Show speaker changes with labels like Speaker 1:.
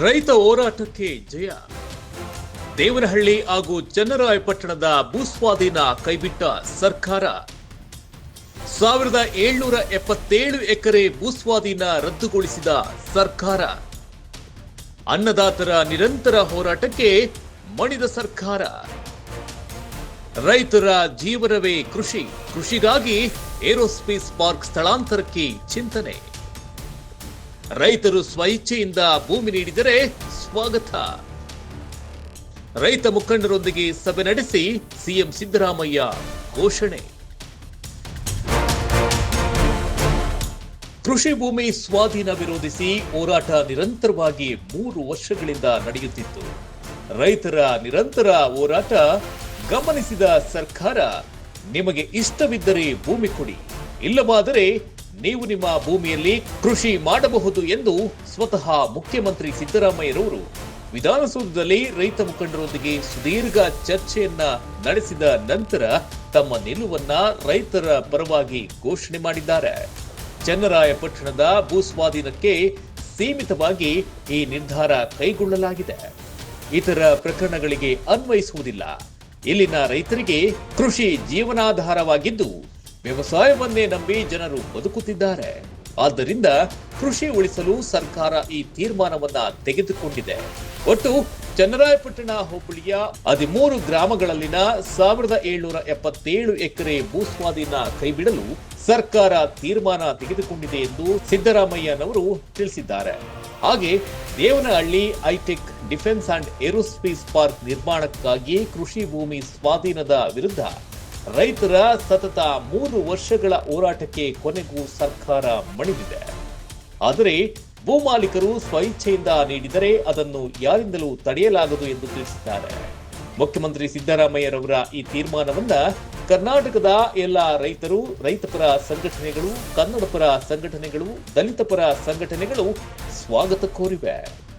Speaker 1: ರೈತ ಹೋರಾಟಕ್ಕೆ ಜಯ. ದೇವನಹಳ್ಳಿ ಹಾಗೂ ಚನ್ನರಾಯಪಟ್ಟಣದ ಭೂಸ್ವಾಧೀನ ಕೈಬಿಟ್ಟ ಸರ್ಕಾರ. ಸಾವಿರದ ಏಳ್ನೂರ ಎಪ್ಪತ್ತೇಳು ಎಕರೆ ಭೂಸ್ವಾಧೀನ ರದ್ದುಗೊಳಿಸಿದ ಸರ್ಕಾರ. ಅನ್ನದಾತರ ನಿರಂತರ ಹೋರಾಟಕ್ಕೆ ಮಣಿದ ಸರ್ಕಾರ. ರೈತರ ಜೀವನವೇ ಕೃಷಿ, ಕೃಷಿಗಾಗಿ ಏರೋಸ್ಪೇಸ್ ಪಾರ್ಕ್ ಸ್ಥಳಾಂತರಕ್ಕೆ ಚಿಂತನೆ. ರೈತರು ಸ್ವಇಚ್ಛೆಯಿಂದ ಭೂಮಿ ನೀಡಿದರೆ ಸ್ವಾಗತ. ರೈತ ಮುಖಂಡರೊಂದಿಗೆ ಸಭೆ ನಡೆಸಿ ಸಿಎಂ ಸಿದ್ದರಾಮಯ್ಯ ಘೋಷಣೆ. ಕೃಷಿ ಭೂಮಿ ಸ್ವಾಧೀನ ವಿರೋಧಿಸಿ ಹೋರಾಟ ನಿರಂತರವಾಗಿ ಮೂರು ವರ್ಷಗಳಿಂದ ನಡೆಯುತ್ತಿತ್ತು. ರೈತರ ನಿರಂತರ ಹೋರಾಟ ಗಮನಿಸಿದ ಸರ್ಕಾರ, ನಿಮಗೆ ಇಷ್ಟವಿದ್ದರೆ ಭೂಮಿ ಕೊಡಿ, ಇಲ್ಲವಾದರೆ ನೀವು ನಿಮ್ಮ ಭೂಮಿಯಲ್ಲಿ ಕೃಷಿ ಮಾಡಬಹುದು ಎಂದು ಸ್ವತಃ ಮುಖ್ಯಮಂತ್ರಿ ಸಿದ್ದರಾಮಯ್ಯರವರು ವಿಧಾನಸೌಧದಲ್ಲಿ ರೈತ ಮುಖಂಡರೊಂದಿಗೆ ಸುದೀರ್ಘ ಚರ್ಚೆಯನ್ನ ನಡೆಸಿದ ನಂತರ ತಮ್ಮ ನಿಲುವನ್ನ ರೈತರ ಪರವಾಗಿ ಘೋಷಣೆ ಮಾಡಿದ್ದಾರೆ. ಚನ್ನರಾಯಪಟ್ಟಣದ ಭೂಸ್ವಾಧೀನಕ್ಕೆ ಸೀಮಿತವಾಗಿ ಈ ನಿರ್ಧಾರ ಕೈಗೊಳ್ಳಲಾಗಿದೆ. ಇತರ ಪ್ರಕರಣಗಳಿಗೆ ಅನ್ವಯಿಸುವುದಿಲ್ಲ. ಇಲ್ಲಿನ ರೈತರಿಗೆ ಕೃಷಿ ಜೀವನಾಧಾರವಾಗಿದ್ದು ವ್ಯವಸಾಯವನ್ನೇ ನಂಬಿ ಜನರು ಬದುಕುತ್ತಿದ್ದಾರೆ. ಆದ್ದರಿಂದ ಕೃಷಿ ಉಳಿಸಲು ಸರ್ಕಾರ ಈ ತೀರ್ಮಾನವನ್ನ ತೆಗೆದುಕೊಂಡಿದೆ. ಒಟ್ಟು ಚನ್ನರಾಯಪಟ್ಟಣ ಹೋಬಳಿಯ ಹದಿಮೂರು ಗ್ರಾಮಗಳಲ್ಲಿನ ಸಾವಿರದ ಏಳ್ನೂರ ಎಪ್ಪತ್ತೇಳು ಎಕರೆ ಭೂಸ್ವಾಧೀನ ಕೈಬಿಡಲು ಸರ್ಕಾರ ತೀರ್ಮಾನ ತೆಗೆದುಕೊಂಡಿದೆ ಎಂದು ಸಿದ್ದರಾಮಯ್ಯನವರು ತಿಳಿಸಿದ್ದಾರೆ. ಹಾಗೆ Devanahalli high tech defence and aerospace park ನಿರ್ಮಾಣಕ್ಕಾಗಿ ಕೃಷಿ ಭೂಮಿ ಸ್ವಾಧೀನದ ವಿರುದ್ಧ ರೈತರ ಸತತ ಮೂರು ವರ್ಷಗಳ ಹೋರಾಟಕ್ಕೆ ಕೊನೆಗೂ ಸರ್ಕಾರ ಮಣಿದಿದೆ. ಆದರೆ ಭೂಮಾಲೀಕರು ಸ್ವಇಚ್ಛೆಯಿಂದ ನೀಡಿದರೆ ಅದನ್ನು ಯಾರಿಂದಲೂ ತಡೆಯಲಾಗದು ಎಂದು ತಿಳಿಸಿದ್ದಾರೆ. ಮುಖ್ಯಮಂತ್ರಿ ಸಿದ್ದರಾಮಯ್ಯರವರ ಈ ತೀರ್ಮಾನವನ್ನ ಕರ್ನಾಟಕದ ಎಲ್ಲ ರೈತರು ರೈತಪರ ಸಂಘಟನೆಗಳು ಕನ್ನಡಪರ ಸಂಘಟನೆಗಳು, ದಲಿತ ಪರ ಸಂಘಟನೆಗಳು ಸ್ವಾಗತ ಕೋರಿವೆ.